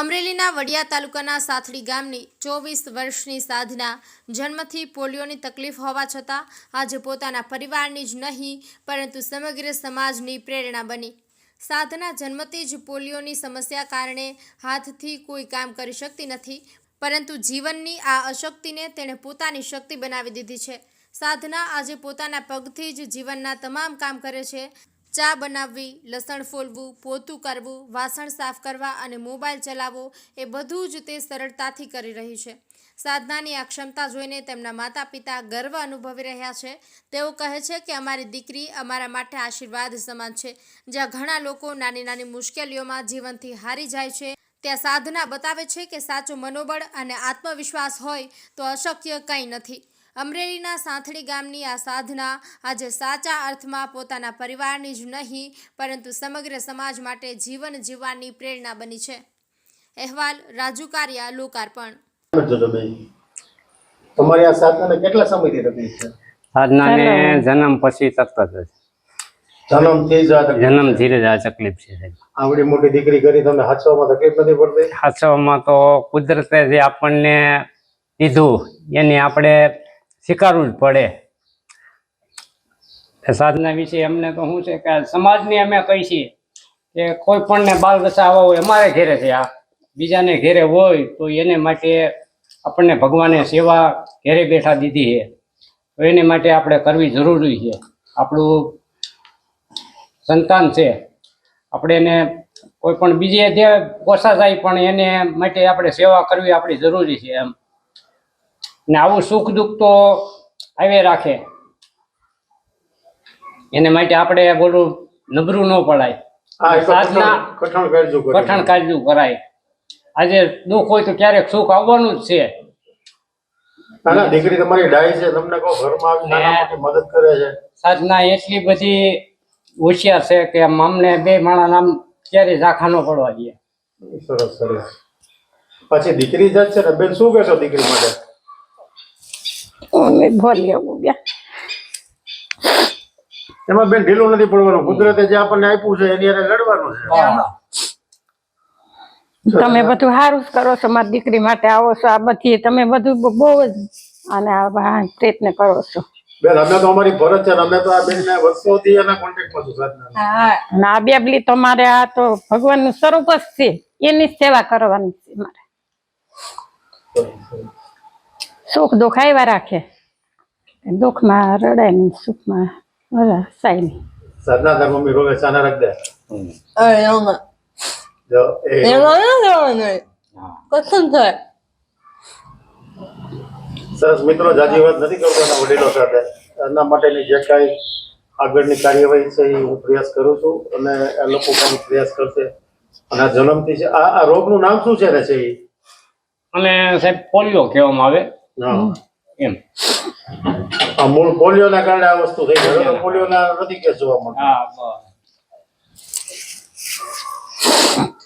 અમરેલીના વડિયા તાલુકાના સાથડી ગામની ચોવીસ વર્ષની સાધના જન્મથી પોલિયોની તકલીફ હોવા છતાં આજે પોતાના પરિવારની જ નહીં, પરંતુ સમગ્ર સમાજની પ્રેરણા બની. સાધના જન્મથી જ પોલિયોની સમસ્યા કારણે હાથથી કોઈ કામ કરી શકતી નથી, પરંતુ જીવનની આ અશક્તિને તેણે પોતાની શક્તિ બનાવી દીધી છે. સાધના આજે પોતાના પગથી જ જીવનના તમામ કામ કરે છે. ચા બનાવવી, લસણ ફોલવું, પોતું કરવું, વાસણ સાફ કરવા અને મોબાઈલ ચલાવવો એ બધું જ તે સરળતાથી કરી રહી છે. સાધનાની આ ક્ષમતા જોઈને તેમના માતા પિતા ગર્વ અનુભવી રહ્યા છે. તેઓ કહે છે કે અમારી દીકરી અમારા માટે આશીર્વાદ સમાન છે. જ્યાં ઘણા લોકો નાની નાની મુશ્કેલીઓમાં જીવનથી હારી જાય છે, ત્યાં સાધના બતાવે છે કે સાચું મનોબળ અને આત્મવિશ્વાસ હોય તો અશક્ય કંઈ નથી. અમરેલીના સાંથડી ગામની આ સાધના આજે સાચા અર્થમાં પોતાના પરિવારની જ નહીં પરંતુ સમગ્ર સમાજ માટે જીવન જીવવાની પ્રેરણા બની છે. અહેવાલ રાજુ કારિયા લોકાર્પણ. તમારી આ સાધનાને કેટલા સમયથી તકલીફ છે? સાધનાને જન્મ. પછી તરત જ જન્મથી જ આ જન્મ ધીરે જ આ તકલીફ છે આવડી મોટી દીકરી કરી તમને હાચવામાં તકલીફ નથી પડતી? હાચવામાં તો કુદરતે જે આપણને દીધું એની આપણે સ્વીકારવું જ પડે. સાધના વિશે અમને તો શું છે કે સમાજને અમે કહી છીએ કે કોઈ પણને બાલ આવા હોય, અમારે ઘેરે છે આ. બીજાને ઘેરે હોય તો એને માટે આપણને ભગવાને સેવા ઘેરે બેઠા દીધી છે. તો એને માટે આપણે કરવી જરૂરી છે. આપણું સંતાન છે. આપણે એને કોઈ પણ બીજે જે ઓછા જાય પણ એને માટે આપણે સેવા કરવી આપણી જરૂરી છે એમ. ને આવું સુખ દુઃખ તો આવે રાખે. એને માટે આપણે બોલું નબરું ન પડાય. સાધના કઠણ કાળજું કરાય. આજે દુઃખ હોય તો ક્યારેક સુખ આવવાનું જ છે. દીકરી તમારી ડાય છે તમને કહો ઘરમાં આવી મદદ કરે છે. સાધના એટલી બધી હોશિયાર છે કે અમને બે માણા નામ ક્યારે ઝાખા ન પડવા દે. સરસ સરસ. પછી દીકરી જ છે ને બેન શું કહેશો દીકરી માટે? અમે ભોલ્યો ગયા એમાં બેન ઢીલું નથી પડવાનું. કુદરતે જે આપણને આપ્યું છે એની અરે લડવાનું છે. તમે બધું સારું જ કરો છો મારી દીકરી માટે આવો છો આ બધી તમે બધું બહુ જ અને આ પ્રયત્ન કરો છો. બેન અમે તો અમારી ફરજ છે અમે તો આ બેન વર્ષોથી એના કોન્ટેક્ટમાં છું સાધના અને આ બેબલી તો મારે આ તો ભગવાનનું સ્વરૂપ જ છે. એની સેવા કરવાની છે મારે. સુખ દુઃખ આવ્યા રાખે. દુઃખમાં રડાય ને સુખમાં હસાય નહીં. સાધના ધર્મ મમ્મી રોવે સાના રાખ દે. જો એ. સરસ મિત્રો જાજી વાત નથી કરતો એના વડીલો સાથે. એના માટેની જે કાંઈ આગળની કાર્યવાહી છે એ હું પ્રયાસ કરું છું અને આ લોકો પણ પ્રયાસ કરશે. અને આ જન્મથી છે. આ આ રોગનું નામ શું છે ને છે એ અને સાહેબ પોલિયો કહેવામાં આવે. એમ. આ મૂળ પોલિયોના કારણે આ વસ્તુ થઈ ગઈ. પોલિયોના નથી કેસ જોવા હા બસ.